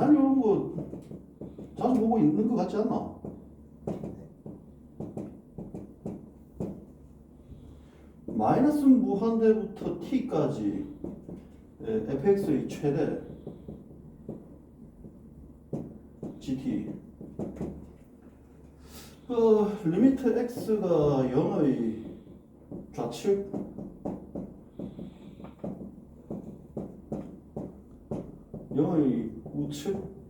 맨날 이런 거 자주 보고 있는 것 같지 않나? 마이너스 무한대부터 t까지 fx의 최대 gt 그 리미트 x가 0의 좌측 영의 우측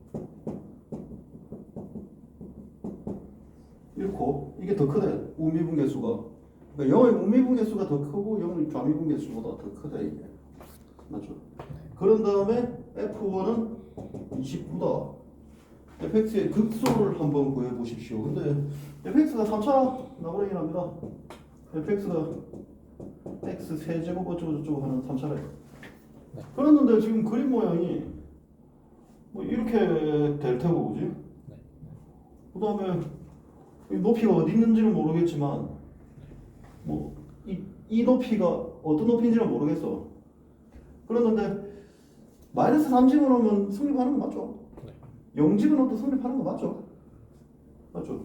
이렇고 이게 더 크대 우미분계수가. 그러니까 영의 우미분계수가 더 크고 영의 좌미분계수보다 더 크다 이게. 맞죠? 그런 다음에 F1은 29다. fx의 극소를 한번 구해 보십시오. 근데 fx가 3차 나버리긴 합니다. fx가 x 세제곱 어쩌고 저쩌고 하는 3차래 그랬는데 지금 그림 모양이 뭐 이렇게 될 테고 그지? 그 다음에 높이가 어디 있는지는 모르겠지만 뭐이 이 높이가 어떤 높이인지는 모르겠어 그랬는데 마이너스 3 집어넣으면 성립하는 거 맞죠? 0 집어넣어도 성립하는 거 맞죠? 맞죠?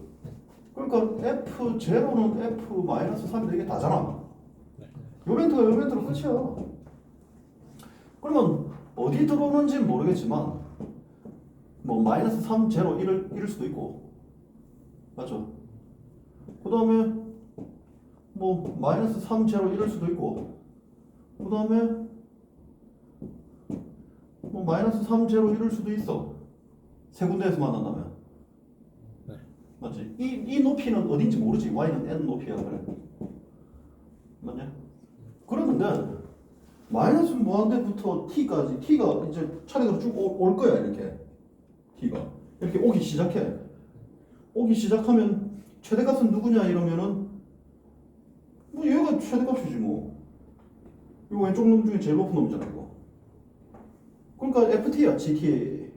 그러니까 F0는 F 마이너스 3이 이게 다잖아 요 멘트가 요 멘트로 끝이야 그러면 어디 들어오는지는 모르겠지만 뭐 마이너스 3 제로 1을 1일 수도 있고 맞죠? 그 다음에 뭐 마이너스 3 제로 1일 수도 있고 그 다음에 뭐 마이너스 3 제로 1일 수도 있어 세 군데에서 만난다면 네. 맞지? 이, 이 높이는 어딘지 모르지 y는 n 높이야 그래 맞냐? 그러는데 마이너스 무한대부터 t까지 t가 이제 차례대로 쭉올 거야 이렇게 t가. 이렇게 오기 시작해. 오기 시작하면 최대값은 누구냐 이러면은 뭐 얘가 최대값이지 뭐. 이거 왼쪽 놈 중에 제일 높은 놈이잖아 이거. 그러니까 ft야 gt는.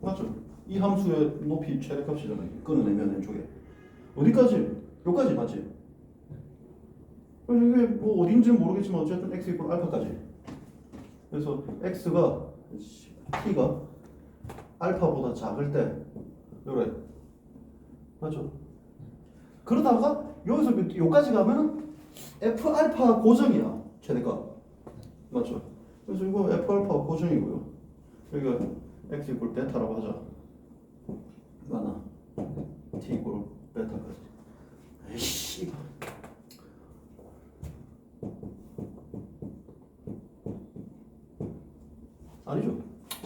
맞죠? 이 함수의 높이 최대값이잖아 끊어내면 왼쪽에. 어디까지? 여기까지 맞지? 이게 뭐 어딘지는 모르겠지만 어쨌든 x 이퀄 알파까지 그래서 x가 t가 알파보다 작을 때 요래 맞죠? 그러다가 여기서 여기까지 가면은 f 알파 고정이야 최대값 맞죠? 그래서 이거 f 알파 고정이고요 여기가 x 이퀄 베타라고 하자 맞나? t 이퀄 베타까지 에이씨 아니죠.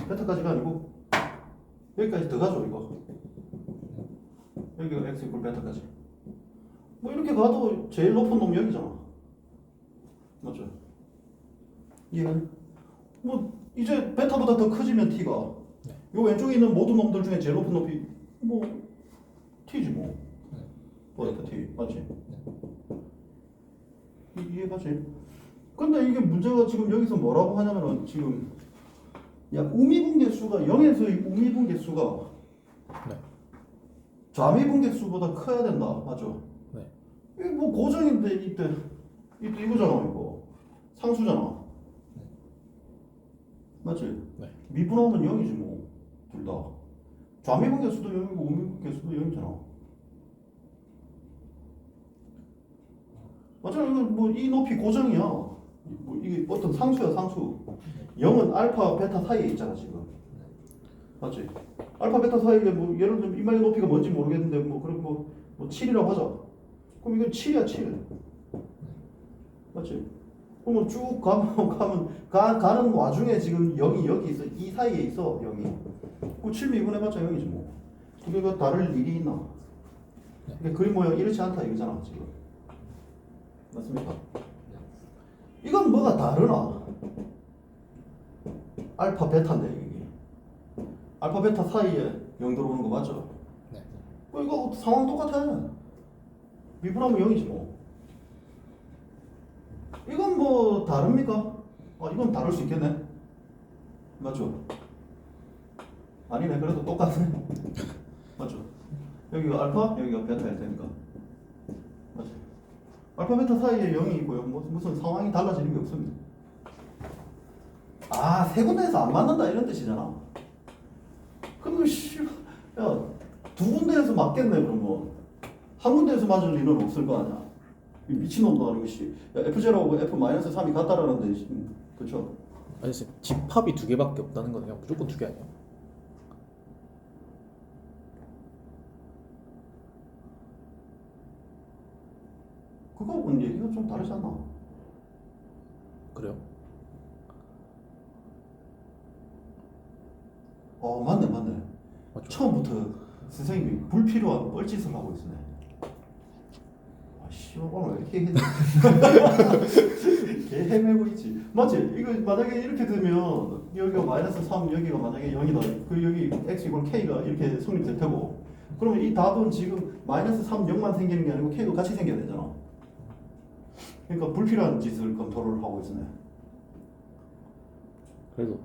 베타까지가 아니고 여기까지 더 가죠 이거. 여기가 x 이퀄 베타까지. 뭐 이렇게 가도 제일 높은 놈 여기잖아. 맞죠? 얘는 뭐 이제 베타보다 더 커지면 t가 요 왼쪽에 있는 모든 놈들 중에 제일 높은 높이 뭐 t지 뭐. 베타 t 맞지? 이- 이해가지? 근데 이게 문제가 지금 여기서 뭐라고 하냐면은 지금 야 우미분계수가 0에서 우미분계수가 네. 좌미분계수보다 커야 된다. 맞죠? 네. 이게 뭐 고정인데 이때. 이때 이거잖아 이거. 상수잖아. 맞지? 네. 미분하면 0이지 뭐 둘 다. 좌미분계수도 0이고 우미분계수도 0이잖아. 맞잖아. 이거 뭐 이 높이 고정이야 뭐 이게 어떤 상수야 상수. 0은 알파 베타 사이에 있잖아 지금. 맞지? 알파 베타 사이에 뭐 예를 들면 이마의 높이가 뭔지 모르겠는데 뭐 그럼 뭐, 뭐 7이라고 하자 그럼 이건 7이야 7 맞지? 그러면 쭉 가면 가면 가, 가는 와중에 지금 0이 여기 있어. 이 사이에 있어 0이. 그 7 미분해봤자 0이지 뭐. 그게 그 다를 일이 있나? 이게 그림 모양 이렇지 않다 이거잖아 지금. 맞습니까? 이건 뭐가 다르나? 알파 베타인데 이게 알파 베타 사이에 0 들어오는 거 맞죠? 네. 어, 이거 상황 똑같아 미분하면 0이지 뭐 이건 뭐 다릅니까? 아 이건 다를 수 있겠네 맞죠? 아니네 그래도 똑같네 맞죠? 여기가 알파 여기가 베타일 테니까? 알파 베타 사이에 0이 있고요 뭐, 무슨 상황이 달라지는 게 없습니다 아, 세 군데에서 안 맞는다 이런 뜻이잖아. 그러면 씨, 야, 두 군데에서 맞겠네 그러면 한 군데에서 맞을 일은 없을 거 아니야. 이 미친놈도 아니고 씨, 야, F0하고 F 마이너스 3이 같다라는데, 씨, 그렇죠? 아니 쌤 집합이 두 개밖에 없다는 건 그냥 무조건 두 개 아니야? 그거하고는 얘기가 좀 다르잖아. 그래요? 어, 맞네, 맞네. 맞죠? 처음부터 선생님이 불필요한 뻘짓을 하고 있으네. 아, 씨, 오늘 왜 이렇게 해? 개 헤매고 있지. 맞지? 이거 만약에 이렇게 되면 여기가 마이너스 3, 여기가 만약에 0이다. 그 여기 x 이걸 k가 이렇게 성립될 테고. 그러면 이 답은 지금 마이너스 3, 0만 생기는 게 아니고 k도 같이 생겨야 되잖아. 그러니까 불필요한 짓을 검토를 하고 있으네. 그래도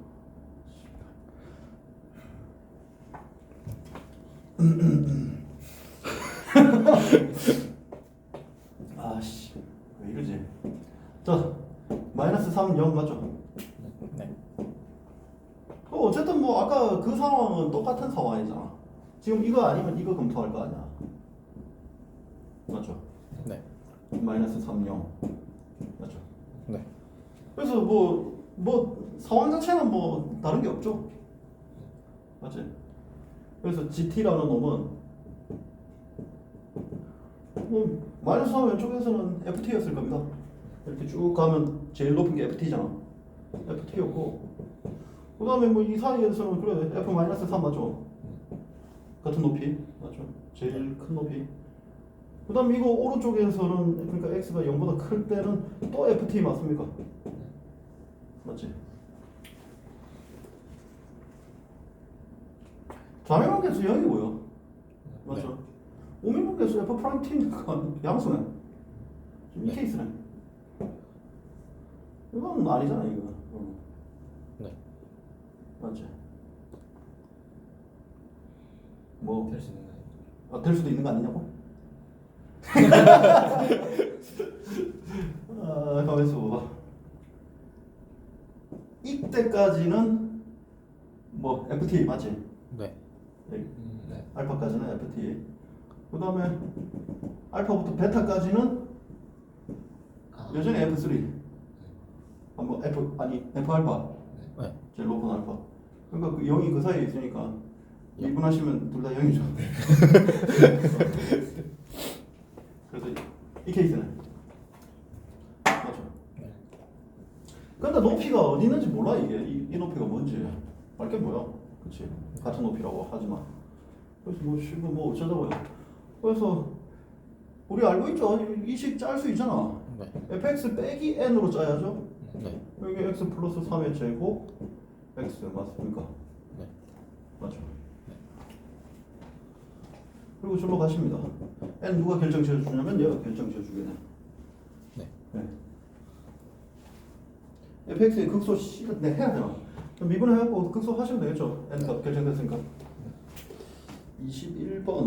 아씨, 왜 이러지? 자, 마이너스 3, 0 맞죠? 네. 어, 어쨌든 뭐 아까 그 상황은 똑같은 상황이잖아. 지금 이거 아니면 이거 검토할 거 아니야. 맞죠? 네. 마이너스 3, 0 맞죠? 네. 그래서 뭐, 뭐 상황 자체는 뭐 다른 게 없죠. 맞지? 그래서 GT라는 놈은 뭐 마이너스 3 왼쪽에서는 FT였을 겁니다. 이렇게 쭉 가면 제일 높은 게 FT잖아. FT였고 그 다음에 뭐 이 사이에서는 그래 F 마이너스 3 맞죠? 같은 높이 맞죠? 제일 큰 높이. 그 다음 이거 오른쪽에서는 그러니까 x가 0보다 클 때는 또 ft 맞습니까? 맞지? 좌명관계수 0이고요 맞죠? 우명관계수 f 프라임 t니까 양수네 이 네. 케이스네 이건 아니잖아 이거 어. 네. 맞지? 뭐 될 수 있는 거? 아, 될 수도 있는 거 아니냐고? 아, 가만 있어 봐봐. 이때까지는 뭐 FT 맞지? 네. 음, 네. 알파까지는 FT. 그 다음에 알파부터 베타까지는 아, 여전히 F3. 아, 뭐 F 아니 F 알파. 네. 제일 높은 알파. 그러니까 그 0이 그 사이에 있으니까 영. 미분하시면 둘 다 0이죠. 그래서 이- 이 케이스는 맞죠? 네. 근데 높이가 어디 있는지 몰라 이게 이, 이 높이가 뭔지 알게 뭐야? 그렇지 같은 높이라고 하지만 그래서 뭐 지금 뭐 어쩌자고요. 그래서 우리 알고 있죠? 이 식 짤 수 있잖아. 네. fx 빼기 n으로 짜야죠. 네. 여기 x 플러스 3의 제곱 x 맞습니까? 네. 맞죠? 그리고 줄로 가십니다. n 누가 결정 지어 주냐면 얘가 결정 지어주겠네. 네. 네. Fx의 극소 c를 네, 해야 되나? 그럼 미분해갖고 극소 하시면 되겠죠? n 값 결정됐으니까. 21번